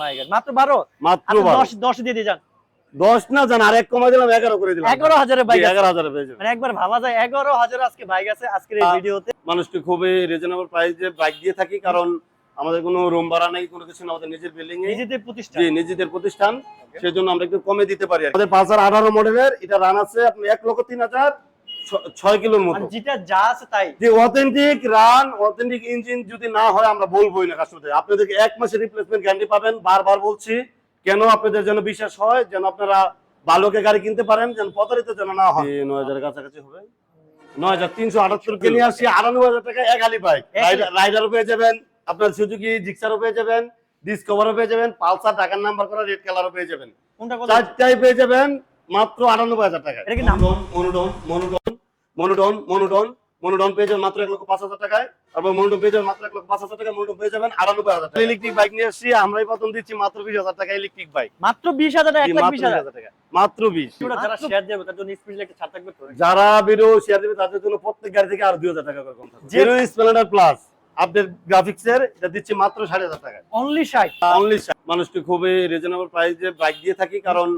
My God, মাত্র বারো? মাত্র আচ্ছা, দশ দশ দিয়ে দিয়ে যান। দশ না জান আর এক কমা দিলাম এগারো করে দিলাম। এগারো হাজারের বাইক এগারো হাজারে মানে একবার ভাবা যায় এগারো হাজার আজকে বাইক আছে আজকের এই ভিডিওতে। মানুষকে খুবই রিজনেবল প্রাইসে বাইক দিয়ে থাকি কারণ আমাদের কোনো রুম ভাড়া নেই কোনো কিছু না আমাদের নিজের বিল্ডিং নিজেদের প্রতিষ্ঠান। জি নিজেদের প্রতিষ্ঠান। সেই জন্য আমরা একটু কমে দিতে পারি। আমাদের পালসার আঠারো মডেলের এটা রান আছে আপনি এক লক্ষ তিন হাজার। ছয় কিলোর মতো। মানে যেটা যা আছে তাই। যে অথেন্টিক রান অথেন্টিক ইঞ্জিন যদি না হয় আমরা বলবোই না কাস্টমারদের আপনাদেরকে এক মাসের রিপ্লেসমেন্ট গ্যারান্টি পাবেন। বারবার বলছি কেন আপনাদের যেন বিশ্বাস হয় যেন আপনারা ভালোকে গাড়ি কিনতে পারেন যেন প্রতারিত যেন না হয়। নয় হাজারের কাছাকাছি হবে। নয় হাজার তিনশো আটাত্তর কে নিয়ে আসছি আটানব্বই হাজার টাকা এক হালি বাইক এক- রাইডারও পেয়ে যাবেন আপনার সুজুকি জিক্সারও পেয়ে যাবেন ডিসকভারও পেয়ে যাবেন পালসার টাকার নাম্বার করা রেড কালারও পেয়ে যাবেন। চারটাই পেয়ে যাবেন মাত্র আটানব্বই হাজার টাকা এটা কি নাম? মনোডন মনোডন মনোডন মনোডন মনোডন পেয়ে যাবেন মাত্র এক লক্ষ পাঁচ হাজার টাকায়। তারপর মনোডন পেয়ে যাবেন মাত্র এক লক্ষ পাঁচ হাজার টাকা মনোডন পেয়ে যাবেন আটানব্বই হাজার টাকা ইলেকট্রিক বাইক নিয়ে আসছি আমরাই প্রথম দিচ্ছি মাত্র বিশ হাজার টাকা ইলেকট্রিক বাইক। মাত্র বিশ হাজার টাকা, এক বিশ হাজার। টাকা মাত্র বিশ। যারা শেয়ার দেবে তার জন্য স্পেশালি একটা ছাড় থাকবে যারা ভিডিও শেয়ার দেবে তাদের জন্য প্রত্যেক গাড়ি থেকে আরও দুই হাজার টাকা করে কম থাকবে। Zero Splendor plus update graphics এর এটা দিচ্ছি মাত্র সাড়ে হাজার টাকা অনলি ষাট? অনলি মানুষকে খুবই রিজনেবল প্রাইসে বাইক দিয়ে থাকি কারণ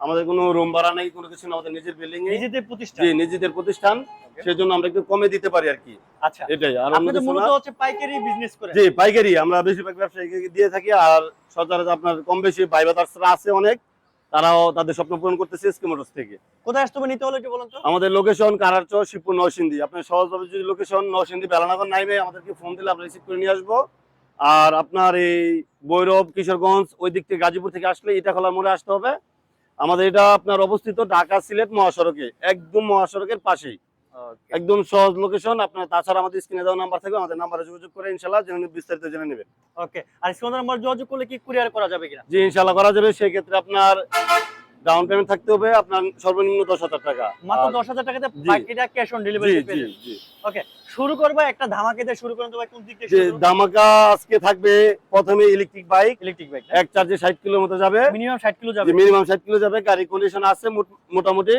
আমাদের কোনো রুম ভাড়া নেই কোনো কিছু না আমাদের নিজের বিল্ডিং এ। নিজেদের প্রতিষ্ঠান? জি নিজেদের প্রতিষ্ঠান। সেই জন্য আমরা একটু কমে দিতে পারি আর কি। আচ্ছা। এটাই আর কিছু মূলত হচ্ছে পাইকারি বিজনেস করে জি পাইকারি। আমরা বেশিরভাগ ব্যবসায়ীকে দিয়ে থাকি আর সচরাচর আপনার কম বেশি আছে অনেক তারাও তাদের স্বপ্ন পূরণ করতেছে এসকে মোটরস থেকে। কোথায় আসতে হবে নিতে হলে একটু বলুন তো। আমাদের লোকেশন কারারচর শিবপুর নরসিংদী। আপনার সহজভাবে যদি লোকেশন নরসিংদী বেলানগর নাইবে আমাদেরকে ফোন দিলে আমরা রিসিভ করে নিয়ে আসব। আর আপনার এই বৈরব কিশোরগঞ্জ ওই দিক থেকে গাজীপুর থেকে আসলে এটা খোলার মোড়ে আসতে হবে। আমাদের এটা আপনার অবস্থিত ঢাকা সিলেট মহাসড়কে একদম মহাসড়কের পাশেই। একদম সহজ লোকেশন আপনার তাছাড়া আমাদের স্ক্রিনে দেওয়া নাম্বার থাকবে আমাদের নাম্বারে যোগাযোগ করে ইনশাল্লাহ জেনে বিস্তারিত জেনে নেবে ওকে আর স্ক্রিন নাম্বার যোগাযোগ করলে কি কুরিয়ার করা যাবে কিনা? জি ইনশাল্লাহ করা যাবে সেই ক্ষেত্রে আপনার ডাউন পেমেন্ট থাকতে হবে আপনার সর্বনিম্ন দশ হাজার টাকা। মাত্র দশ হাজার টাকাতে বাকিটা ক্যাশ অন ডেলিভারি জি জি ওকে শুরু করব একটা ধামাকে দিয়ে শুরু করেন তো ভাই কোন দিক থেকে যে দামাকা আজকে থাকবে প্রথমে ইলেকট্রিক বাইক ইলেকট্রিক বাইক এক চার্জে ষাট কিলো মতো যাবে। মিনিমাম ষাট কিলো যাবে। মিনিমাম ষাট কিলো যাবে গাড়ি কন্ডিশন আছে মোটামুটি।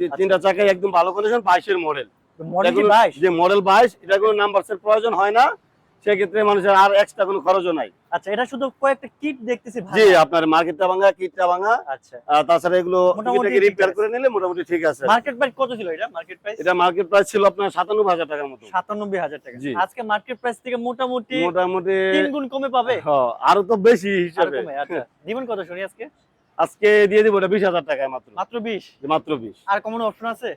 আচ্ছা। তিনটা চাকায় একদম ভালো কন্ডিশন বাইশের মডেল মডেল বাইশ? যে মডেল বাইশ এটা কোনো নাম্বারসের প্রয়োজন হয় না। সেক্ষেত্রে মানুষের আর এক্সট্রা কোনো খরচও নাই। আচ্ছা এটা শুধু কয়েকটা কিট দেখতেছি জি আপনার মার্কেটটা ভাঙা কিটটা ভাঙা। আচ্ছা। তাছাড়া এগুলো রিপেয়ার করে নিলে মোটামুটি ঠিক আছে। মার্কেট প্রাইস কত ছিল এটা? মার্কেট প্রাইস এটা মার্কেট প্রাইস ছিল আপনার সাতানব্বই হাজার টাকার মতো। সাতানব্বই হাজার টাকা। জি। আজকে মার্কেট প্রাইস থেকে মোটামুটি মোটামুটি তিন গুণ কমে পাবে? হ্যাঁ, আরও তো বেশি হিসাবে। আচ্ছা। দিবেন কত শুনি আজকে? আজকে দিয়ে দিব এটা বিশ হাজার টাকায় মাত্র। মাত্র বিশ? মাত্র বিশ। আর কোন অপশন আছে?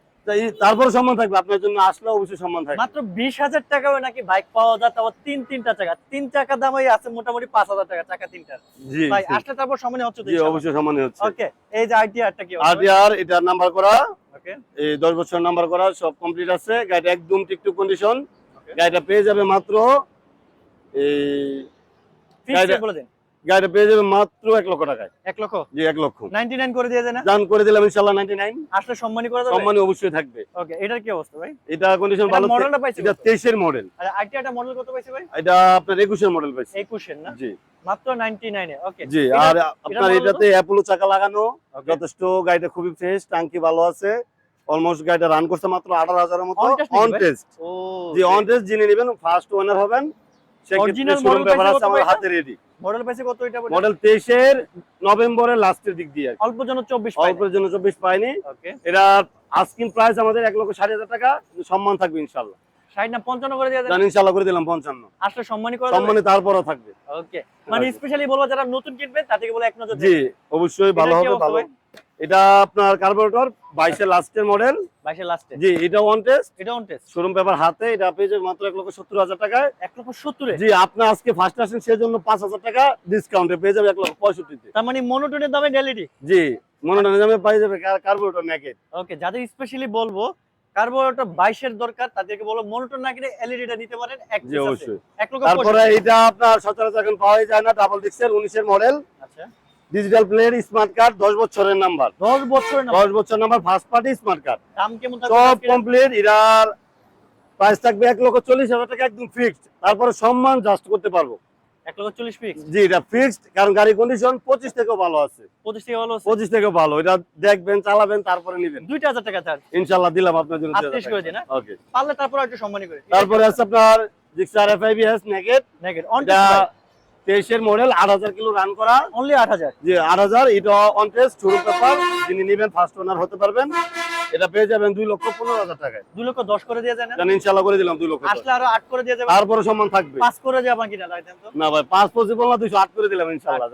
তারপর সম্মান থাকবে আপনার জন্য আসলে অবশ্যই সম্মান থাকবে। মাত্র বিশ হাজার টাকা টাকাও নাকি বাইক পাওয়া যায় তারপর তিন তিনটা চাকা। তিন চাকা দামই আছে মোটামুটি পাঁচ হাজার টাকা চাকা তিনটা জি ভাই আসলে তারপর সমানে হচ্ছে জি অবশ্যই সম্মানই হচ্ছে। ওকে এই যে আইডিয়াটা কি আরটিআর এটা নাম্বার করা। ওকে। এই দশ বছর নাম্বার করা সব কমপ্লিট আছে। গাড়িটা একদম টিকটুক কন্ডিশন গাড়িটা পেয়ে যাবে মাত্র এই বলে দেন। গাড়িটা পেয়ে যাবে মাত্র এক লক্ষ টাকায়। এক লক্ষ? জি এক লক্ষ। নাইনটি নাইন করে দিয়ে না দান করে দিলাম ইনশাল্লাহ নাইনটি নাইন আসলে সম্মানী করে দেবে সম্মানই অবশ্যই থাকবে। ওকে এটার কি অবস্থা ভাই? এটা কন্ডিশন ভালো মডেলটা পাইছে এটা তেইশের মডেল আর আইটিআইটা মডেল কত পাইছে ভাই? এটা আপনার একুশের মডেল পাইছে। একুশের না? জি। মাত্র নাইনটি নাইনে ওকে। জি আর আপনার এটাতে অ্যাপোলো চাকা লাগানো. যথেষ্ট গাড়িটা খুবই ফ্রেশ টাঙ্কি ভালো আছে। অলমোস্ট গাড়িটা রান করছে মাত্র আঠারো হাজারের মতো। অন টেস্ট ও জি অন টেস্ট যিনি নেবেন ফার্স্ট ওনার হবেন। সেক্ষেত্রে Original শোরুম model পেপার পাইছে আছে আমার হাতে রেডি মডেল পাইছে কত এটা বলে মডেল তেইশের নভেম্বরের লাস্টের দিক দিয়ে অল্প জন চব্বিশ অল্পের জন্য চব্বিশ পাইনি। ওকে এটা আস্কিং প্রাইস আমাদের এক লক্ষ ষাট হাজার টাকা সম্মান থাকবে না করে দিয়ে দেন করে দিলাম পঞ্চান্ন। আসলে সম্মানী করে সম্মানে তারপরও থাকবে। ওকে মানে স্পেশালি বলব যারা নতুন কিনবে তাদেরকে বলে এক নজর জি অবশ্যই ভালো হবে ভালো? এটা আপনার কার্বোরেটর বাইশের লাস্টের মডেল বাইশের লাস্টে জি এটা ওয়ান টেস্ট এটা টেস্ট শোরুম পেপার হাতে এটা পেয়ে যাবে মাত্র এক লক্ষ সত্তর হাজার টাকায়। এক লক্ষ সত্তরে? জি আপনি আজকে ফার্স্ট আসেন সেজন্য পাঁচ হাজার টাকা ডিসকাউন্টে পেয়ে যাবে এক লক্ষ পঁয়ষট্টিতে। তার মানে মনোটনের দামে ডেলিটি জি দামে যাবে কার্বোরেটর নেকেট ওকে যাদের স্পেশালি বলব কার্বোরেটর বাইশের দরকার তাদেরকে বলো মনোটন না কিনে এলইডিটা নিতে পারেন এক জি অবশ্যই। তারপরে এটা আপনার সচরাচর এখন পাওয়া যায় না ডাবল ডিস্কের উনিশের মডেল আচ্ছা ডিজিটাল প্লেয়ার স্মার্ট কার্ড দশ বছরের নাম্বার দশ বছরের দশ বছর number first party smart card দাম কেমন সব কমপ্লিট এটার প্রাইস থাকবে এক লক্ষ চল্লিশ হাজার টাকা একদম ফিক্সড তারপরে সম্মান জাস্ট করতে পারব। এক লক্ষ চল্লিশ পিক্স জি এটা ফিক্সড কারণ গাড়ি কন্ডিশন পঁচিশ থেকেও ভালো আছে। পঁচিশ থেকে ভালো পঁচিশ থেকেও ভালো। এটা দেখবেন চালাবেন তারপরে নিবেন। দুইটা হাজার টাকা চার্জ। ইনশাল্লাহ দিলাম আপনার জন্য? ওকে পারলে তারপর একটু সম্মানী করে। তারপরে আছে আপনার জিক্সার নেগেট নেগেট তেইশের মডেল আট হাজার কিলো রান করা। অনলি আট হাজার। যে আট হাজার এটা অন শুরু পেপার যিনি নেবেন ফার্স্ট ওনার হতে পারবেন। এটা পেয়ে যাবেন দুই লক্ষ পনেরো হাজার টাকায়। দুই লক্ষ দশ করে দিয়ে যায় না ইনশাল্লাহ করে দিলাম দুই লক্ষ। আসলে আরও আট করে দিয়ে যাবে তারপরে সম্মান থাকবে। পাঁচ করে যাবেন কিনা না ভাই পাঁচ পঁচিশ দুইশো আট করে দিলাম ইনশাল্লাহ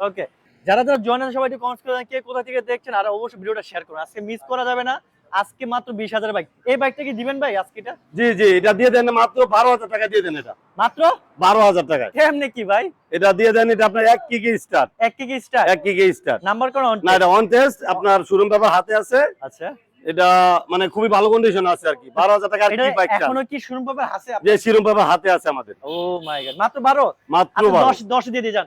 ওকে যারা যারা জয়েন আছে সবাই কমেন্টস করে কে কোথা থেকে দেখছেন আর অবশ্যই ভিডিওটা শেয়ার করুন। আজকে মিস করা যাবে না। আজকে মাত্র বিশ হাজার বাইক এই বাইকটা কি দিবেন ভাই আজকে এটা? জি জি এটা দিয়ে দেন মাত্র বারো হাজার টাকা দিয়ে দেন এটা। মাত্র? বারো হাজার টাকায়। কেমনে কি ভাই? এটা দিয়ে দেন এটা আপনার এক কিকে স্টার এক কি স্টার এক কিকে স্টার নাম্বার কোন না এটা অন টেস্ট আপনার শোরুম পেপার হাতে আছে। আচ্ছা। এটা মানে খুবই ভালো কন্ডিশন আছে আর কি। বারো হাজার টাকা আর কি এখনও কি শুরু পাবে হাসে যে শিরোম হাতে আছে আমাদের। ও মাই গড মাত্র বারো? মাত্র আচ্ছা দশ দশ দিয়ে দিয়ে যান।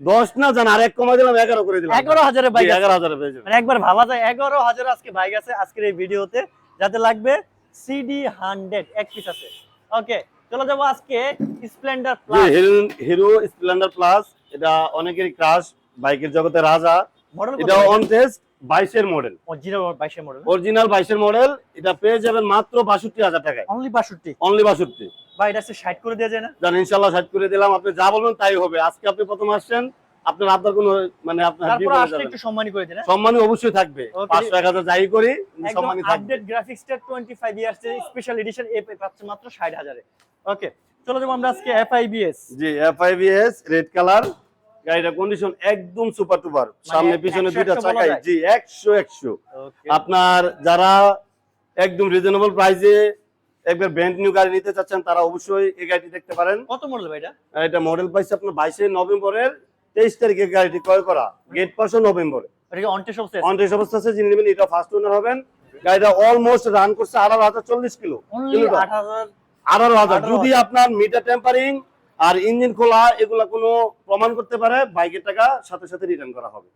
দশ না জান আর এক কমা দিলাম এগারো করে দিলাম। এগারো হাজারের বাইক এগারো হাজারে পেয়ে যাবেন মানে একবার ভাবা যায় এগারো হাজার আজকে বাইক আছে আজকের এই ভিডিওতে। যাতে লাগবে সিডি হান্ড্রেড এক পিস আছে। ওকে চলে যাব আজকে Splendor plus Hero Splendor plus এটা অনেকেরই ক্রাশ বাইকের জগতে রাজা। মডেল এটা অন টেস্ট বাইশের মডেল জিরো বাইশের মডেল অরিজিনাল বাইশের মডেল এটা পেয়ে যাবেন মাত্র বাষট্টি হাজার টাকায়। অনলি বাষট্টি। অনলি বাষট্টি। বা এটা ষাট করে দেওয়া যায় না? জান ইনশাল্লাহ করে দিলাম। আপনি যা বলবেন তাই হবে। আজকে আপনি প্রথম আসছেন আপনার আপনার কোনো মানে আপনার একটু না। সম্মানী করে দিন হ্যাঁ? সম্মানই অবশ্যই থাকবে। Okay. পাঁচশো এক হাজার যাই করি সম্মানই থাকবে। Update গ্রাফিক্সটা twenty five years special edition এ মাত্র ওকে চলে যাব আমরা আজকে এফআইবিএস জি এফআইবিএস রেড কালার গাড়িটা কন্ডিশন একদম সুপার টুপার সামনে পিছনে দুইটা চাকাই। জি একশো একশো। আপনার যারা একদম রিজনেবল প্রাইসে একবার ব্র্যান্ড নিউ গাড়ি নিতে চাচ্ছেন তারা অবশ্যই এই গাড়িটি দেখতে পারেন। কত মডেল ভাই এটা? এটা মডেল পাইছে আপনার বাইশে নভেম্বরের তেইশ তারিখে গাড়িটি ক্রয় করা। গেট পাসও নভেম্বরে। এটা অবস্থা আছে? যিনি নেবেন এটা ফার্স্ট ওনার হবেন। গাড়িটা অলমোস্ট রান করছে আঠারো হাজার চল্লিশ কিলো। Only kilometre. আট হাজার আঠারো হাজার। যদি আপনার মিটার টেম্পারিং আর ইঞ্জিন খোলা এগুলা কোনো প্রমাণ করতে পারে বাইকের টাকা সাথে সাথে রিটার্ন করা হবে।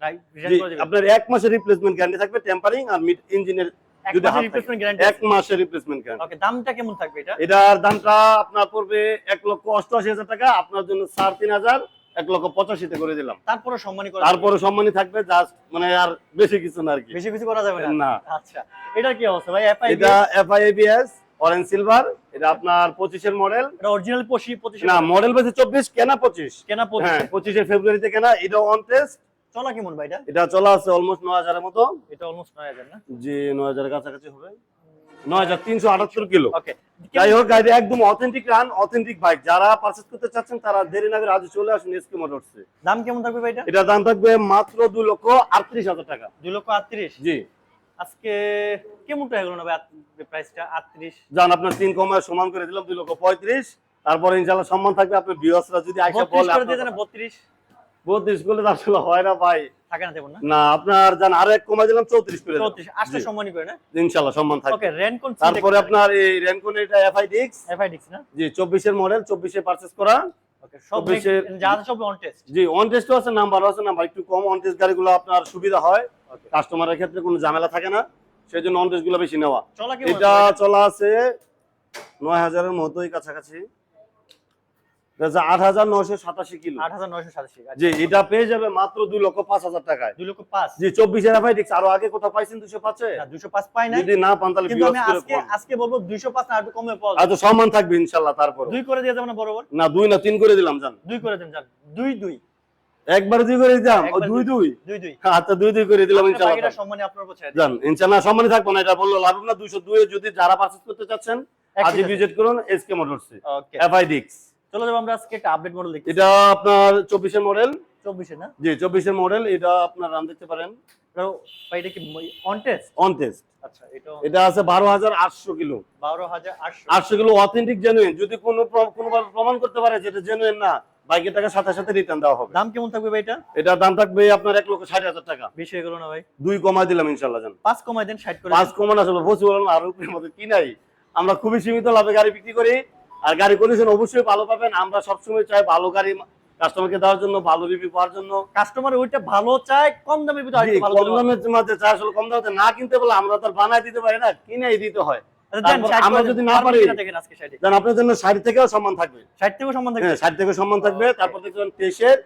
আপনার এক মাসের রিপ্লেসমেন্ট গ্যারান্টি থাকবে টেম্পারিং আর ইঞ্জিনের যদি মাসের হাত থাকে। রিপ্লেসমেন্ট গ্যারান্টি এক মাসের রিপ্লেসমেন্ট গ্যারান্টি ওকে দামটা কেমন থাকবে এটা? এটার দামটা আপনার পড়বে এক লক্ষ অষ্টআশি হাজার টাকা। আপনার জন্য সাড়ে তিন হাজার এক লক্ষ পঁচাশিতে করে দিলাম। তারপরে সম্মানী করা তারপরে সম্মানই থাকবে জাস্ট মানে আর বেশি কিছু না আর কি। বেশি কিছু করা যাবে না? আচ্ছা এটা কি অবস্থা ভাই? এটা এফআইবিএস এফআইএবিএস অরেঞ্জ সিলভার এটা আপনার পঁচিশের মডেল এটা অরিজিনাল 25 না মডেল পেয়েছে চব্বিশ কেনা পঁচিশ। কেনা 25 হ্যাঁ পঁচিশে ফেব্রুয়ারিতে কেনা এটা অন টেস্ট চলা কেমন ভাই এটা? এটা চলা আছে অলমোস্ট মতো। এটা অলমোস্ট 9000 না? জি কাছাকাছি হবে। হাজার তিনশো আটাত্তর কিলো। ওকে যাই হোক গাড়ি একদম অথেন্টিক রান অথেন্টিক বাইক যারা পারচেস করতে চাচ্ছেন তারা দেরি না করে আজ চলে আসুন এসকে মোটরসে দাম কেমন থাকবে ভাই এটা? এটা দাম থাকবে মাত্র দুই লক্ষ আটত্রিশ হাজার টাকা। 2 লক্ষ 38 জি। আজকে কেমন টাকা গেল না ভাই প্রাইসটা 38 যান আপনার তিন কমায় সমান করে দিলাম দুই লক্ষ পঁয়ত্রিশ। তারপরে ইনশাল্লাহ সম্মান থাকবে আপনার বিয়সরা যদি আইসা বলে করে 32 বত্রিশ করলে আসলে হয় না ভাই। থাকে না তেমন না? না আপনার যান আরও এক কমাই দিলাম চৌত্রিশ করে দিলাম। 34 আসলে জি, করে না? ইনশাল্লাহ সম্মান থাকবে। ওকে রেনকন তারপরে আপনার এই র্যানকন এটা এফআই ডিক্স এফআইডিক্স না? জি চব্বিশের মডেল চব্বিশে পারচেস করা। ওকে সব 24 এর- যা আছে সব অন টেস্ট জি অন টেস্টও আছে নাম্বার আছে নাম্বার একটু কম অন টেস্ট গাড়িগুলো আপনার সুবিধা হয়। কাস্টমারের ক্ষেত্রে কোনো ঝামেলা থাকে না সেই জন্য অন বেশি নেওয়া। এটা চলা আছে নয় হাজারের মতোই কাছাকাছি। আট হাজার নয়শো সাতাশি কিলো। 8987 জি এটা পেয়ে যাবে মাত্র দুই লক্ষ পাঁচ হাজার টাকায়। 2 লক্ষ 5 জি চব্বিশের এফআই ডিক্স আরও আগে কোথাও পাইছেন দুশো পাঁচে? না 205 পাই না যদি না পান তাহলে কিন্তু আমি বিরক্ত করে আজকে বলব। আজকে বলব 205 না একটু কমে পাওয়া আর তো সম্মান থাকবে ইনশাল্লাহ তারপর দুই করে দিয়ে যাবেন বরাবর? না দুই না তিন করে দিলাম জান। দুই করে দেন দুই দুই। একবার দুই করে একবার দুই দুই। দুই? দুই আচ্ছা দুই দুই করে দিলাম আপনার ইনশাল্লাহ। সম্মানে আপনার জান থাকব না এটা বলল লাভ না দুইশো দুই যদি যারা পারচেস করতে চাচ্ছেন আজই আছে। ভিজিট করুন এসকে মোটরসে ওকে এফআই ডিক্স চলো যাব আমরা আজকে একটা আপডেট মডেল দেখি এটা আপনার চব্বিশের মডেল 24 না? জি চব্বিশের মডেল এটা আপনার রান দেখতে পারেন। এটা কি অন টেস্ট অন টেস্ট আচ্ছা এটা এটা আছে বারো হাজার আটশো কিলো। 12800 আটশো। কিলো অথেন্টিক জেনুইন যদি কোনো কোনোভাবে প্রমাণ করতে পারে যেটা জেনুইন না বাইকের টাকা সাথে সাথে রিটার্ন দেওয়া হবে। দাম কেমন থাকবে ভাই এটা? এটার দাম থাকবে আপনার এক লক্ষ ষাট হাজার টাকা। বেশি হয়ে গেল না ভাই? দুই কমাই দিলাম ইনশাল্লাহ জান। পাঁচ কমাই দেন 60 করে পাঁচ কমান আসলে পঁচিশ বলেন আর কি নাই? আমরা খুবই সীমিত লাভে গাড়ি বিক্রি করি। আর গাড়ি কন্ডিশন অবশ্যই ভালো পাবেন। আমরা সবসময় চাই ভালো গাড়ি কাস্টমারকে দেওয়ার জন্য ভালো রিভিউ পাওয়ার জন্য। কাস্টমার ওইটা ভালো চায় কম দামের ভিতরে ভালো কম দামের মধ্যে চাই আসলে কম দামে না কিনতে বলে আমরা তো বানায় দিতে পারি না কিনাই দিতে হয়। আচ্ছা, দেন, তারপর 60 আমরা যদি না পারি কিনা দেখেন আজকে 60 দেন আপনার জন্য ষাট থেকেও সম্মান থাকবে। 60 থেকেও সম্মান থাকবে? ষাট থেকে সম্মান থাকবে তারপর দেখবেন তেইশের।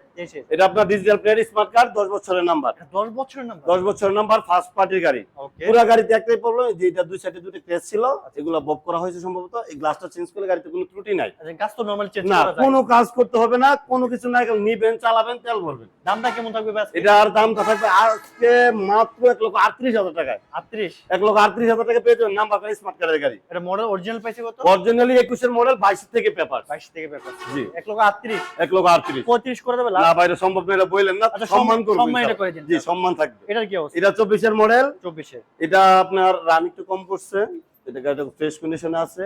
এটা আপনার ডিজিটাল প্লেয়ার স্মার্ট কার্ড দশ বছরের নাম্বার 10 বছরের নাম্বার দশ বছরের নাম্বার ফার্স্ট পার্টির গাড়ি। পুরো গাড়িতে একটাই প্রবলেম যে এটা দুই সাইডে দুটো ক্রেস ছিল এগুলো বব করা হয়েছে সম্ভবত এই গ্লাসটা চেঞ্জ করলে গাড়িতে কোনো ত্রুটি নাই। আচ্ছা তো নরমালি চেঞ্জ না কোনো কাজ করতে হবে না কোনো কিছু না নিবেন চালাবেন তেল ভরবেন। দামটা কেমন থাকবে ব্যাস এটার দামটা থাকবে আজকে মাত্র এক লক্ষ আটত্রিশ হাজার টাকায়। 38 এক লক্ষ আটত্রিশ হাজার টাকা পেয়ে যাবেন নাম্বার স্মার্ট কার্ড কার্ডের গাড়ি। এটা মডেল অরিজিনাল পাইছে কত? অরিজিনালি একুশের মডেল বাইশ থেকে পেপার। 22 থেকে পেপার। জি। 1 লক্ষ 38 এক লক্ষ আটত্রিশ। 35 করে দেবে না বাইরে সম্ভব না এটা বললেন না। আচ্ছা, সম্মান সম্মান- সম্মান এটা করে দিন। জি সম্মান থাকবে। এটার কি অবস্থা? এটা চব্বিশের মডেল 24 এ এটা আপনার রান একটু কম করছে। এটা গাড়িটা ফ্রেশ কন্ডিশনে আছে।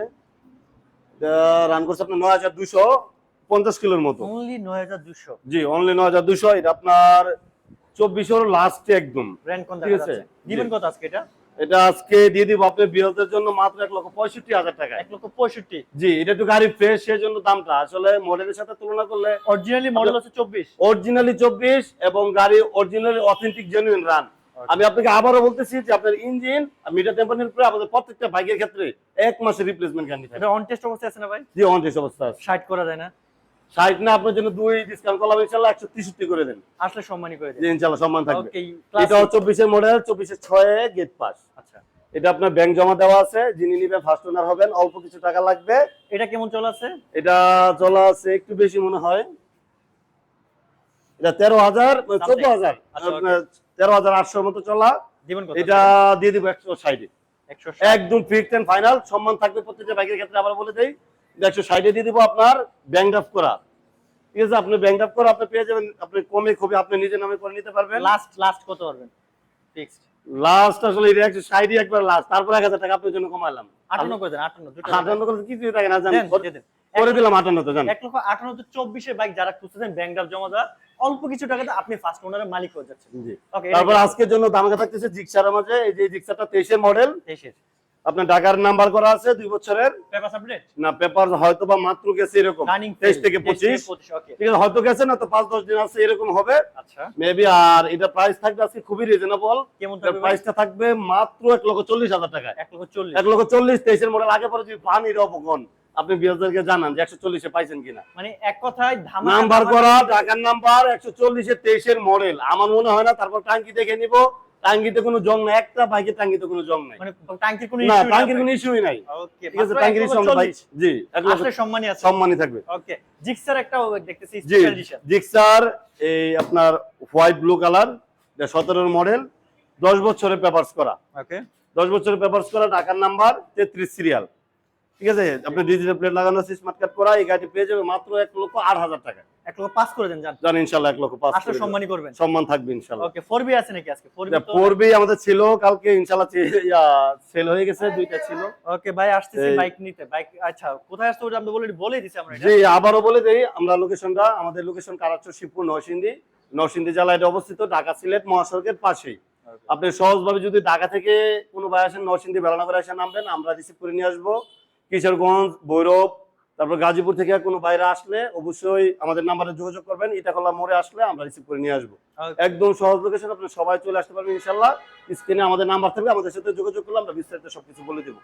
এটা রান করছে আপনার নয় হাজার দুশো পঞ্চাশ কিলোর মতো। অনলি 9200 জি অনলি নয় হাজার দুশো এটা আপনার চব্বিশের লাস্টে একদম। ঠিক আছে। দিবেন কত আজকে এটা? এটা আজকে দিয়ে দিব আপনার জন্য মাত্র এক লক্ষ পঁয়ষট্টি হাজার টাকায় 1 লক্ষ 65 জি এটা একটু গাড়ি ফ্রেশ সেই জন্য দামটা। আসলে মডেলের সাথে তুলনা করলে অরিজিনালি মডেল হচ্ছে 24 অরিজিনালি চব্বিশ এবং গাড়ি অরিজিনালি অথেন্টিক জেনুইন রান আমি আপনাকে আবারও বলতেছি যে আপনার ইঞ্জিন মিটার টেম্পারেচার উপরে আমাদের প্রত্যেকটা বাইকের ক্ষেত্রে এক মাসের রিপ্লেসমেন্ট গ্যারান্টি থাকে। এটা অন টেস্ট অবস্থায় আছে না ভাই? জি অন টেস্ট অবস্থা আছে। 60 করা যায় না। ষাট না আপনার জন্য দুই ডিসকাউন্ট করলাম ইনশাল্লাহ একশো তেষট্টি করে দেন। আসলে সম্মানই করে দিন। ইনশাল্লাহ সম্মান থাকবে। চব্বিশের মডেল চব্বিশের ছয়ে গেট পাস আচ্ছা। এটা আপনার ব্যাংক জমা দেওয়া আছে যিনি নিবেন ফার্স্ট ওনার হবেন অল্প কিছু টাকা লাগবে। এটা কেমন চলে আছে? এটা চলা আছে একটু বেশি মনে হয়। এটা তেরো হাজার চোদ্দ হাজার। আচ্ছা, তেরো হাজার আটশোর মতো চলা। এটা দিয়ে দিব একশো 160 একদম ফিক্সড এন্ড ফাইনাল সম্মান থাকবে প্রত্যেকটা বাইকের ক্ষেত্রে আবার বলে দেই। একশো ষাটে দিয়ে দিব আপনার ব্যাংক ড্রাফট করা। ঠিক আছে আপনি ব্যাংক করা আপনি পেয়ে যাবেন আপনি কমে খুবই আপনি নিজের নামে করে নিতে পারবেন। লাস্ট লাস্ট কত পারবেন? ফিক্সড লাস্ট আসলে এটা একশো ষাটই একবার লাস্ট তারপর এক হাজার টাকা আপনার জন্য কমালাম। 58 করে দেন 58 দুটো আটান্ন করে। কিছুই থাকে না জানেন করে দিলাম আটান্ন তো জানেন এক লক্ষ আটান্ন তো চব্বিশে বাইক যারা খুঁজতেছেন ব্যাংক জমা দেওয়া অল্প কিছু টাকাতে আপনি ফার্স্ট ওনারের মালিক হয়ে যাচ্ছেন। তারপর আজকের জন্য দামে থাকতেছে জিক্সারের মাঝে এই যে জিক্সারটা তেইশের মডেল দেশের আপনার ঢাকার নাম্বার করা আছে দুই বছরের। না পেপার হয়তো বা মাত্র গেছে এরকম। তেইশ থেকে পঁচিশ। ঠিক আছে হয়তো গেছে না তো পাঁচ দশ দিন আছে এরকম হবে। আচ্ছা। মেবি আর এটা প্রাইস থাকবে আজকে খুবই রিজনেবল প্রাইসটা থাকবে মাত্র এক লক্ষ চল্লিশ হাজার টাকা এক লক্ষ চল্লিশ। এক লক্ষ চল্লিশ তেইশের মডেল আগে পরে যদি পান এটা অপকন আপনি বিরোধীদেরকে জানান যে একশো চল্লিশে পাইছেন কিনা। মানে এক কথায় নাম্বার করা ঢাকার নাম্বার একশো চল্লিশে তেইশের মডেল আমার মনে হয় না তারপর টাঙ্কি দেখে নিব। টাঙ্কিতে কোনো জং নাই একটা বাইকের টাঙ্গিতে কোনো জং নাই। মানে টাঙ্গির কোনো না টাঙ্গির কোনো ইস্যুই নাই। ওকে ঠিক আছে টাঙ্গির ইস্যু ভাই জি আসলে সম্মানই আছে। সম্মানই থাকবে। ওকে জিক্সার একটা দেখতেছি স্পেশাল এডিশন জিক্সার এই আপনার হোয়াইট ব্লু কালার 17 এর মডেল দশ বছরের পেপারস করা। ওকে দশ বছরের পেপারস করা ঢাকার নাম্বার তেত্রিশ সিরিয়াল ঠিক আছে? আপনি ডিজিটাল প্লেট লাগানো আছে স্মার্ট কার্ড করা এই গাড়ি পেয়ে যাবে মাত্র এক লক্ষ আট হাজার টাকা। এক লক্ষ পাস করে দেন জান ইনশাল্লাহ এক লক্ষ পাঁচ আসলে সম্মানই করবেন। সম্মান থাকবে ইনশাল্লাহ। ওকে ফোর বি আছে নাকি আজকে? ফোর বি আমাদের ছিল কালকে ইনশাল্লাহ সেল হয়ে গেছে দুইটা ছিল। ওকে ভাই আসতেছি বাইক নিতে। বাইক আচ্ছা কোথায় আসতে বলে বলে দিছি আমরা জি আবারও বলে দেই আমরা লোকেশনটা আমাদের লোকেশন কারাচর শিবপুর নরসিংদী। নরসিংদী জেলায় অবস্থিত ঢাকা সিলেট মহাসড়কের পাশেই. আপনি সহজভাবে যদি ঢাকা থেকে কোনো ভাই আসেন নরসিংদী বেলানগরে এসে নামবেন আমরা রিসিভ করে নিয়ে আসব। কিশোরগঞ্জ ভৈরব তারপর গাজীপুর থেকে কোনো বাইরে আসলে অবশ্যই আমাদের নাম্বারে যোগাযোগ করবেন। ইটাকলা মোড়ে আসলে আমরা রিসিভ করে নিয়ে আসব। একদম সহজ লোকেশন আপনি সবাই চলে আসতে পারবেন ইনশাল্লাহ। স্ক্রিনে আমাদের নাম্বার থাকবে আমাদের সাথে যোগাযোগ করলে আমরা বিস্তারিত সবকিছু বলে দেবো।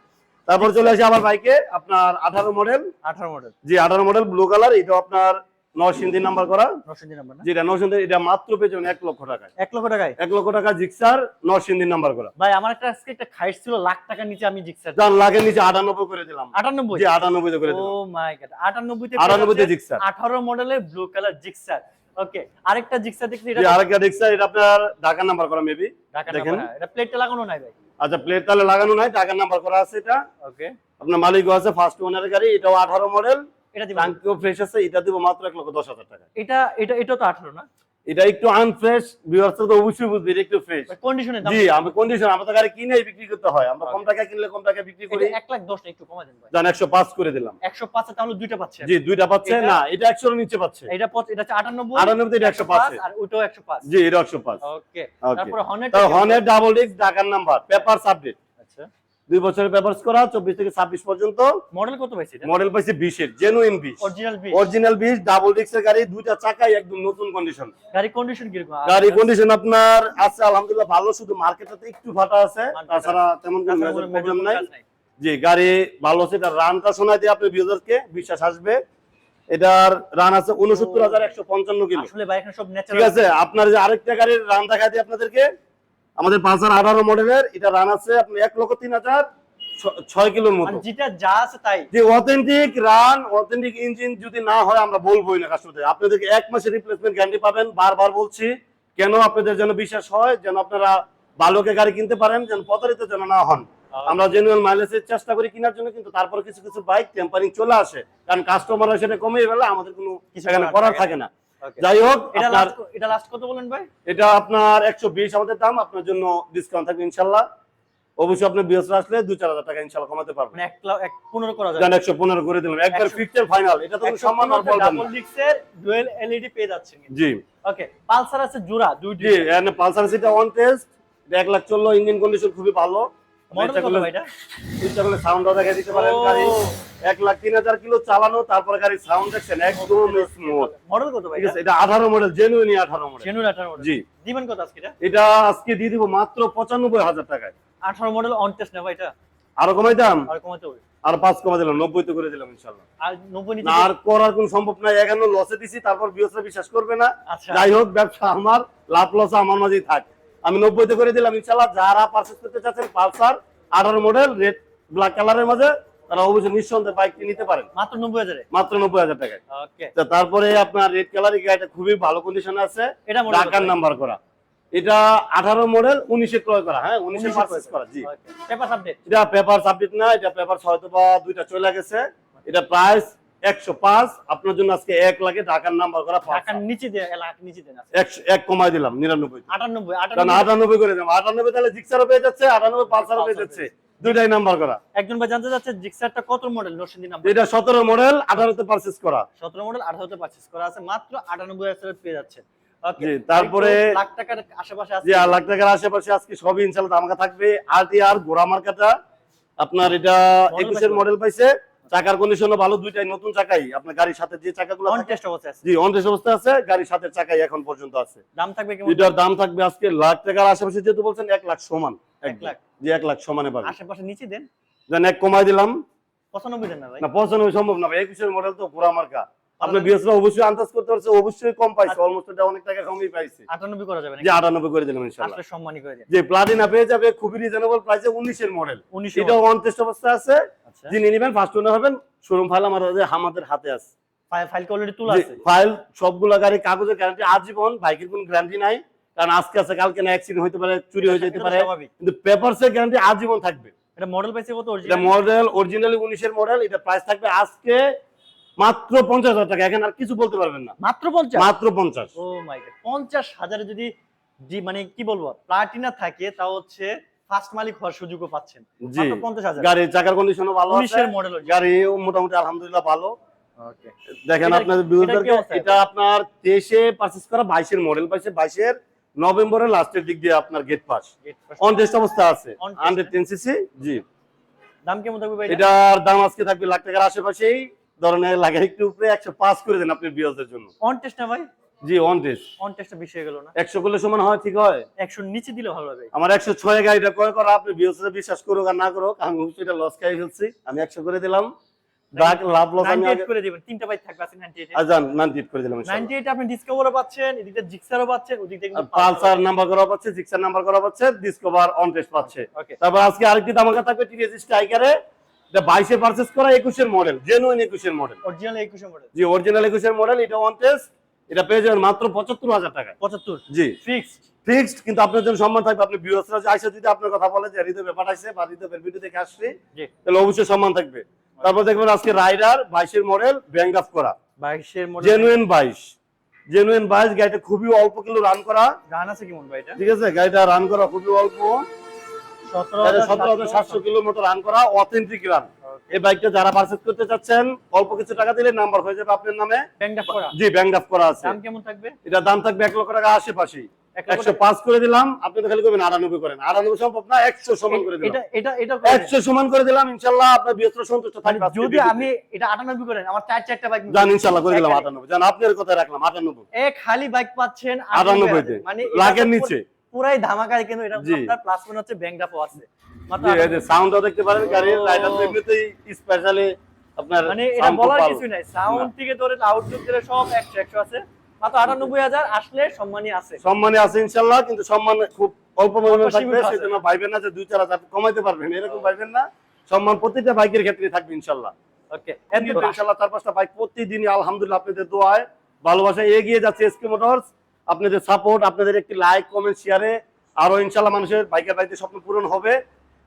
তারপর চলে আসি আমার বাইকে আপনার আঠারো মডেল 18 মডেল জি আঠারো মডেল ব্লু কালার এটা আপনার নরসিংদী নাম্বার করা। নরসিংদী নাম্বার যেটা নরসিংদী এটা মাত্র পেয়েছে এক লক্ষ টাকায়। 1 লক্ষ টাকায়? এক লক্ষ টাকা জিক্সার নরসিংদী নাম্বার করা। ভাই আমার একটা আজকে একটা খাইস ছিল লাখ টাকার নিচে আমি জিক্সার লাগে নিচে আটানব্বই করে দিলাম। 98 জি আটানব্বই করে ও মাই গড 98 তে আটানব্বই তে জিক্সার। 18 মডেলের ব্লু কালার জিক্সার। ওকে আরেকটা জিক্সার দেখছি এটা আরেকটা জিক্সার এটা আপনার ঢাকা নাম্বার করা মেবি ঢাকা। নাম্বার এটা প্লেটটা লাগানো নাই ভাই। আচ্ছা প্লেট তাহলে লাগানো নাই ঢাকা নাম্বার করা আছে এটা। ওকে আপনার মালিক আছে ফার্স্ট ওনারের গাড়ি এটাও আঠারো মডেল এটা টাঙ্কিও ফ্রেশ আছে এটা দিব মাত্র এক লক্ষ দশ হাজার টাকা। এটা এটা এটা তো 18 না? এটা একটু আনফ্রেশ ভিউয়ার্স তো অবশ্যই বুঝবে এটা একটু ফ্রেশ কন্ডিশনের দাম জি আমি কন্ডিশন গাড়ি কিনে বিক্রি করতে হয়। আমরা কম টাকা কিনলে কম টাকা বিক্রি করি। 1 লাখ 10 একটু কমা দেন ভাই। জান একশো পাঁচ করে দিলাম। 105 এ তাহলে দুইটা পাচ্ছেন জি দুইটা পাচ্ছে? না এটা একশোর নিচে পাচ্ছে। এটা এটা হচ্ছে 98 আটানব্বই এটা একশো পাচ্ছে আর ওটাও 105 জি এটা একশো পাঁচ। ওকে Okay. তারপরে হর্নেট তার হর্নের ডাবল ডিস্ক ঢাকার নাম্বার পেপার আপডেট আচ্ছা দুই বছরের পেপারস করা চব্বিশ থেকে ছাব্বিশ পর্যন্ত। মডেল কত পাইছে মডেল পাইছে বিশের জেনুইন বিশ। অরিজিনাল বি অরিজিনাল বিশ ডাবল ডিস্কের গাড়ি দুইটা চাকাই একদম নতুন কন্ডিশন গাড়ি কন্ডিশন কীরকম? গাড়ি কন্ডিশন আপনার আছে আলহামদুলিল্লাহ ভালো শুধু মার্কেটটাতে একটু ফাটা আছে তাছাড়া তেমন কোনো প্রবলেম নাই। জি গাড়ি ভালো আছে এটা রানটা শোনায় দিয়ে আপনি বিউজারকে বিশ্বাস আসবে। এটার রান আছে উনসত্তর হাজার একশো পঞ্চান্ন কিলো। আসলে ভাই এখানে সব ঠিক আছে আপনার যে আরেকটা গাড়ির রান দেখা দিই আপনাদেরকে। আমাদের পালসার আঠারো মডেলের এটা রান আছে আপনি এক লক্ষ তিন হাজার ছয় কিলোর মতো। মানে যেটা যা আছে তাই। যে অথেন্টিক রান অথেন্টিক ইঞ্জিন যদি না হয় আমরা বলবোই না কাস্টমারদের আপনাদেরকে এক মাসের রিপ্লেসমেন্ট গ্যারান্টি পাবেন। বারবার বলছি কেন আপনাদের যেন বিশ্বাস হয় যেন আপনারা ভালোকে গাড়ি কিনতে পারেন যেন প্রতারিত যেন না হন। আমরা জেনুয়াল মাইলেজের চেষ্টা করি কেনার জন্য কিন্তু তারপরে কিছু কিছু বাইক টেম্পারিং চলে আসে। কারণ কাস্টমাররা সেটা কমিয়ে গেলে আমাদের কোনো কিছু সেখানে করার থাকে না. যাই হোক এটা লাস্ট এটা লাস্ট কত বলেন ভাই? এটা আপনার একশো বিশ আমাদের দাম আপনার জন্য ডিসকাউন্ট থাকবে অবশ্যই বিএসরা আসলে দু চার হাজার টাকা ইনশাল্লাহ কমাতে পারবেন। মানে এক লাখ এক পনেরো করা জান পনেরো করে দিলাম। একবার 100 ফিক্সড ফাইনাল এটা তো সম্মান আর বলবেন ডাবল ডিক্সের ডুয়েল এলইডি পেয়ে যাচ্ছেন জি। ওকে পালসার আছে জোড়া দুই জি পালসার সিটা অন টেস্ট এক লাখ চলল ইঞ্জিন কন্ডিশন খুবই ভালো। মডেল কত ভাই এটা? ইচ্ছা করলে সাউন্ড দেখা দিতে পারেন গাড়ি এক লাখ তিন হাজার কিলো চালানো তারপর গাড়ির সাউন্ড দেখছেন একদম স্মুথ মডেল কত ভাই এটা? আঠারো মডেল জেনুইনি আঠারো মডেল জেনুইন 18 মডেল জি। দিবেন কত আজকে এটা? এটা আজকে দিয়ে দিব মাত্র পঁচানব্বই হাজার টাকায়। 18 মডেল অন টেস্ট না এটা? আরও কমাই দাম আর কমাতে হবে। আর পাঁচ কমা দিলাম নব্বই তো করে দিলাম ইনশাল্লাহ। আর 90 আর করার কোন সম্ভব নাই এখানে লসে দিছি তারপর বিশ্বাস করবে না। আচ্ছা। যাই হোক ব্যবসা আমার লাভ লস আমার মাঝেই থাক। আমি নব্বইতে করে দিলাম ইনশাল্লাহ যারা পারচেস করতে চাচ্ছেন পালসার আঠারো মডেল রেড ব্ল্যাক কালারের মাঝে তারা অবশ্যই নিঃসন্দেহে বাইকটি নিতে পারেন। মাত্র 90000 এ মাত্র নব্বই হাজার টাকায় তারপরে আপনার রেড কালার গাড়িটা খুবই ভালো কন্ডিশন আছে। এটা ঢাকার নাম্বার করা। এটা আঠারো মডেল উনিশে ক্রয় করা হ্যাঁ? উনিশে 19 পারচেস করা জি। পেপার আপডেট এটা পেপার সাবজেক্ট না এটা পেপার হয়তো বা দুইটা চলে গেছে। এটা প্রাইস একশো পাঁচ আপনার জন্য আজকে এক লাখে ঢাকার নাম্বার করা ঢাকার নিচে দেন এক কমাই দিলাম নিরানব্বই 98 কারণ 98 আটানব্বই করে দিলাম। আটানব্বই তাহলে জিক্সারও পেয়ে যাচ্ছে আটানব্বই পেয়ে যাচ্ছে। দুইটাই নাম্বার করা। একজন ভাই জানতে চাচ্ছে জিক্সারটা কত মডেল নরসিংদী নাম্বার। এটা সতেরো মডেল আঠারোতে পারচেস করা। 17 মডেল 18 তে পারচেজ করা আছে। মাত্র 98000 এর পেয়ে যাচ্ছে। ওকে তারপরে- লাখ টাকার আশেপাশে আছে? লাখ টাকার আশেপাশে আজকে সবই ইনশাল্লাহ দামকা থাকবে। মার্কাটা আপনার এটা Model একুশের মডেল পাইছে। চাকার কন্ডিশনও ভালো দুইটাই নতুন চাকাই। আপনার গাড়ির সাথে যে চাকাগুলো অন টেস্ট অবস্থা আছে। জি অনটেস অবস্থা আছে গাড়ির সাথে চাকাই এখন পর্যন্ত আছে। দাম থাকবে কেমন? এটার দাম থাকবে আজকে লাখ টাকার আশেপাশে যেহেতু বলছেন এক লাখ সমান এক লাখ। জি এক লাখ সমানে পাবে। আশেপাশে নিচে দেন। দেন এক কমাই দিলাম। 95 দেন না ভাই। না পঁচানব্বই সম্ভব না ভাই একুশের মডেল তো পুরো আমার মার্কা। আপনি বিএসরা অবশ্যই আন্দাজ করতে পারছে অবশ্যই কম পাইছে। অলমোস্ট এটা অনেক টাকা কমই পাইছে। 98 করা যাবে নাকি? আটানব্বই করে দিলাম ইনশাল্লাহ আসলে সম্মানই করে দেন। যে প্লাটিনা পেয়ে যাবে খুবই রিজনেবল প্রাইসে উনিশের মডেল 19 এটাও ওয়ান টেস্ট অবস্থা আছে। আচ্ছা। যিনি নেবেন ফার্স্ট ওনার হবেন শোরুম ফাইল আমাদের হাতে আছে। ফাইল ফাইল অলরেডি তোলা আছে? ফাইল সবগুলা গাড়ি কাগজের গ্যারান্টি আজীবন বাইকের কোনো গ্যারান্টি নাই। কারণ আজকে আছে কালকে না অ্যাক্সিডেন্ট হতে পারে চুরি হয়ে যেতে পারে। কিন্তু পেপারসের গ্যারান্টি আজীবন থাকবে। এটা মডেল পাইছে কত এটা অরিজিনাল মডেল অরিজিনালি উনিশের মডেল এটা প্রাইস থাকবে আজকে মাত্র পঞ্চাশ হাজার টাকা এখানে আর কিছু বলতে পারবেন না। মাত্র 50 মাত্র পঞ্চাশ। ও মাই গড 50 হাজারে যদি মানে কি বলব প্লাটিনা থাকে তাও হচ্ছে ফার্স্ট মালিক হওয়ার সুযোগও পাচ্ছেন। জি মাত্র 50000 গাড়ির চাকার কন্ডিশনও ভালো আছে। মডেল মোটামুটি আলহামদুলিল্লাহ ভালো। দেখেন আপনাদের এটা বিউজারকে এটা আপনার তেইশে পারচেস করা বাইশের মডেল পাইছে বাইশের নভেম্বরের লাস্টের দিক দিয়ে আপনার গেট পাস অন টেস্ট অবস্থা আছে। On test, hundred ten CC জি। দাম কেমন থাকবে ভাই? এটার দাম আজকে থাকবে লাখ টাকার আশেপাশেই। ধরনের লাগে একটু উপরে একশো পাঁচ করে দেন আপনি বিয়াজের জন্য। অন টেস্ট না ভাই? জি অন টেস্ট অন টেস্টটা বেশি হয়ে গেল না? একশো করলে সমান হয় ঠিক হয়? 100 নিচে দিলে ভালো হবে। আমার একশো ছয় গাড়িটা ক্রয় করা আপনি বিশ্বাস করুক আর না করুক আমি এটা লস খাই ফেলছি। আমি একশো করে দিলাম। ডাক লাভ লস আমি করে দিবেন। তিনটা বাইক থাকবে আছে 98 আজান নাইনটি করে দিলাম 98 আপনি ডিসকভারও পাচ্ছেন এদিকে জিক্সারও পাচ্ছেন ওদিকে পালসার নাম্বার করা পাচ্ছে জিক্সার নাম্বার করা পাচ্ছে ডিসকভার অন টেস্ট পাচ্ছে। ওকে তারপর আজকে আরেকটি দামাকা থাকবে টিভিএস স্ট্রাইকারে এটা বাইশে পারচেস করা একুশের মডেল জেনুইন একুশের মডেল অরিজিনাল 21 মডেল জি অরিজিনাল একুশের মডেল এটা টেস্ট এটা পেয়ে যাবেন মাত্র পঁচাত্তর হাজার টাকা 75 জি। ফিক্সড ফিক্সড কিন্তু আপনার জন্য সম্মান থাকবে। আপনি আইসা যদি আপনার কথা বলে যে হৃদয় পাঠাইছে বা হৃদয়ের ভিডিও আসছি তাহলে অবশ্যই সম্মান থাকবে। তারপর দেখবেন আজকে রাইডার বাইশের মডেল ব্যাঙ্ক আপ করা। 22 এর মডেল জেনুইন বাইশ। জেনুইন বাইশ গাড়িটা খুবই অল্প কিলো রান করা। গান আছে কেমন ভাই ঠিক আছে গাড়িটা রান করা খুবই অল্প। সতেরো হাজার সাতশো 17700 কিলোর মতো রান করা অথেন্টিক রান এই বাইকটা যারা পারচেজ করতে চাচ্ছেন অল্প কিছু টাকা দিলে নাম্বার হয়ে যাবে আপনার নামে। জি ব্যাংক করা আছে। দাম কেমন থাকবে? এটা দাম থাকবে এক লক্ষ টাকা লক্ষ একশো পাঁচ করে দিলাম আপনি তো খালি করবেন আটানব্বই করেন। আটানব্বই সম্ভব না একশো সমান করে দিলাম। এটা এটা করে একশো সমান করে দিলাম ইনশাল্লাহ আপনার সন্তুষ্ট মানে থাকবে যদি আমি এটা 98 করেন আমার চার চারটা বাইক যান ইনশাল্লাহ করে দিলাম আটানব্বই। আপনার কথা রাখলাম আটানব্বই। এক খালি বাইক পাচ্ছেন 98 তে। মানে লাখের নিচে। পুরাই ধামাকায় কিন্তু এটা আপনার প্লাস মনে হচ্ছে ব্যাংডাপও আছে। মাত্র এই যে সাউন্ডও দেখতে পারেন গাড়ির। লাইটার এমনিতেই স্পেশালি আপনার মানে এটা বলার। কিছুই নাই। সাউন্ড থেকে ধরে আউটলুক ধরে সব একশো একশো আছে। মাত্র আটানব্বই হাজার আসলে সম্মানই আছে। সম্মানে আছে ইনশাল্লাহ কিন্তু সম্মান খুব অল্প পরিমাণে থাকবে। সেজন্য ভাইবেন না যে দুই চার হাজার কমাইতে পারবেন এরকম ভাইবেন না। সম্মান প্রতিটা বাইকের ক্ষেত্রে থাকবে ইনশাল্লাহ। ওকে কিন্তু ইনশাল্লাহ চার পাঁচটা বাইক প্রতিদিনই আলহামদুলিল্লাহ আপনাদের দোয়ায় ভালোবাসায় এগিয়ে যাচ্ছে এসকে মোটরস আপনাদের সাপোর্ট আপনাদের একটি লাইক কমেন্ট শেয়ারে আরও ইনশাল্লাহ মানুষের বাইকের বাইকের স্বপ্ন পূরণ হবে।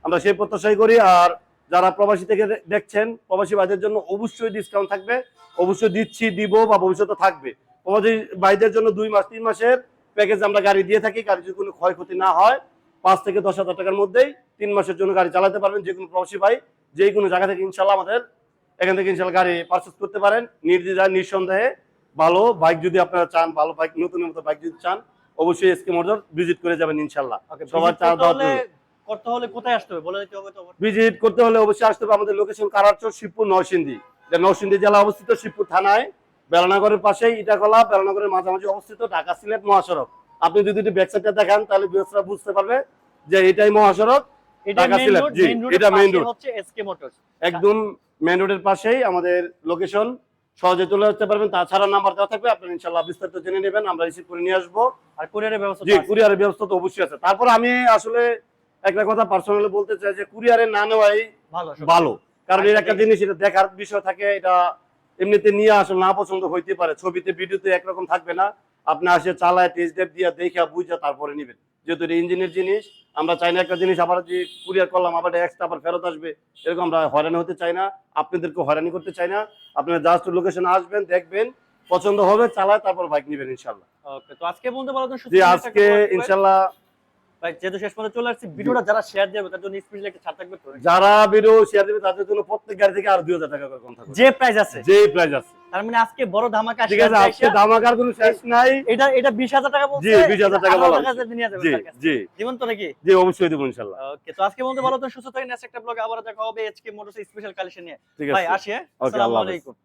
আমরা সেই প্রত্যাশাই করি আর যারা প্রবাসী থেকে দেখছেন, প্রবাসী ভাইদের জন্য অবশ্যই ডিসকাউন্ট থাকবে। অবশ্যই দিচ্ছি, দিব বা ভবিষ্যতে থাকবে। প্রবাসী ভাইদের জন্য দুই মাস, তিন মাসের প্যাকেজ আমরা গাড়ি দিয়ে থাকি। গাড়ি যদি কোনো ক্ষয়ক্ষতি না হয়, পাঁচ থেকে দশ হাজার টাকার মধ্যেই তিন মাসের জন্য গাড়ি চালাতে পারবেন যে কোনো প্রবাসী ভাই। যে কোনো জায়গা থেকে ইনশাল্লাহ আমাদের এখান থেকে ইনশাল্লাহ গাড়ি পারচেস করতে পারেন। নির্দ্বিধায়, নিঃসন্দেহে ভালো বাইক যদি আপনারা চান ভালো বাইক নতুন মতো বাইক যদি চান অবশ্যই এসকে মোটর ভিজিট করে যাবেন ইনশাল্লাহ সবার চা দাওয়াত হলে রইল। করতে হলে কোথায় আসতে হবে? বলে দিতে হবে তো ভিজিট করতে হলে অবশ্যই আসতে হবে আমাদের লোকেশন কারারচর শিবপুর নরসিংদী। এটা নরসিংদী জেলা অবস্থিত শিবপুর থানায়। বেলানগরের পাশেই ইটাকলা বেলানগরের মাঝামাঝি অবস্থিত ঢাকা সিলেট মহাসড়ক। আপনি যদি একটু ব্যাক সাইডটা দেখান তাহলে বুঝতে পারবে যে এটাই মহাসড়ক এটা Dhaka main Sylhet, road main. হচ্ছে এসকে মোটরস একদম মেন রোডের পাশেই আমাদের লোকেশন সহজে চলে আসতে পারবেন। তাছাড়া নাম্বার দেওয়া থাকবে আপনি ইনশাল্লাহ বিস্তারিত জেনে নেবেন আমরা রিসিভ করে নিয়ে আসব। আর কুরিয়ারের ব্যবস্থা জি কুরিয়ারের ব্যবস্থা তো অবশ্যই আছে। তারপর আমি আসলে একটা কথা পার্সোনালি বলতে চাই যে কুরিয়ারে না নেওয়াই ভালো ভালো। কারণ এর একটা জিনিস এটা দেখার বিষয় থাকে এটা এমনিতে নিয়ে আসলে না পছন্দ হইতে পারে। ছবিতে ভিডিওতে একরকম থাকবে না। আপনি আসে চালায় টেস্ট ড্রাইভ দিয়ে দেখে বুঝে তারপরে নেবেন। যেহেতু এটা ইঞ্জিনের জিনিস আমরা চাই না একটা জিনিস আবার যে কুরিয়ার করলাম আবার এক্সট্রা আবার ফেরত আসবে। এরকম আমরা হয়রানি হতে চাই না আপনাদেরকে হয়রানি করতে চাই না। আপনারা জাস্ট লোকেশনে আসবেন দেখবেন পছন্দ হবে চালায় তারপর বাইক নেবেন ইনশাল্লাহ ওকে তো আজকে বলতে পারো তুমি আজকে ইনশাল্লাহ ভাই যেহেতু শেষ পর্যন্ত চলে আসছি ভিডিওটা যারা শেয়ার দেবে তার জন্য স্পেশালি একটা ছাড় থাকবে যারা ভিডিও শেয়ার দেবে তাদের জন্য প্রত্যেক গাড়ি থেকে আর দুই হাজার টাকা করে কম থাকবে। যে প্রাইস আছে। যে প্রাইস আছে। তার মানে আজকে বড় ধামাকা ঠিক আছে আজকে ধামাকার কোনো শেষ নাই। এটা এটা বিশ হাজার টাকা বলছে জি, 20,000 টাকা বলা যাবে জি জি। জীবন তো নাকি? জি অবশ্যই দেব ইনশাআল্লাহ ওকে তো আজকে বলতে ভালো তো সুস্থ থাকেন। নেক্সট একটা ব্লগে আবার দেখা হবে এইচকে মোটরস স্পেশাল কালেকশন নিয়ে। ভাই আছে। আসি হ্যাঁ? আসসালামু আলাইকুম।